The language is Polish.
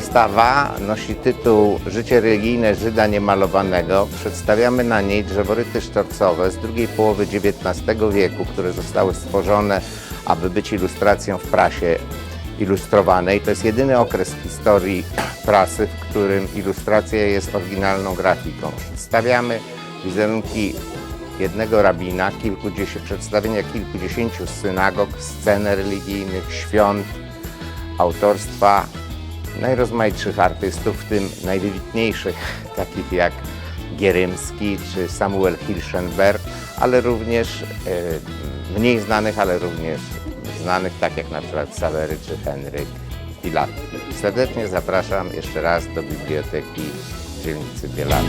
Wystawa nosi tytuł Życie religijne Żyda niemalowanego. Przedstawiamy na niej drzeworyty sztorcowe z drugiej połowy XIX wieku, które zostały stworzone, aby być ilustracją w prasie ilustrowanej. To jest jedyny okres w historii prasy, w którym ilustracja jest oryginalną grafiką. Przedstawiamy wizerunki jednego rabina, kilkudziesięciu, przedstawienia kilkudziesięciu synagog, scen religijnych, świąt, autorstwa najrozmaitszych artystów, w tym najwybitniejszych, takich jak Gierymski czy Samuel Hilschenberg, ale również e, mniej znanych, ale również znanych, tak jak na przykład Sawery czy Henryk Pilat. Serdecznie zapraszam jeszcze raz do biblioteki dzielnicy Bielany.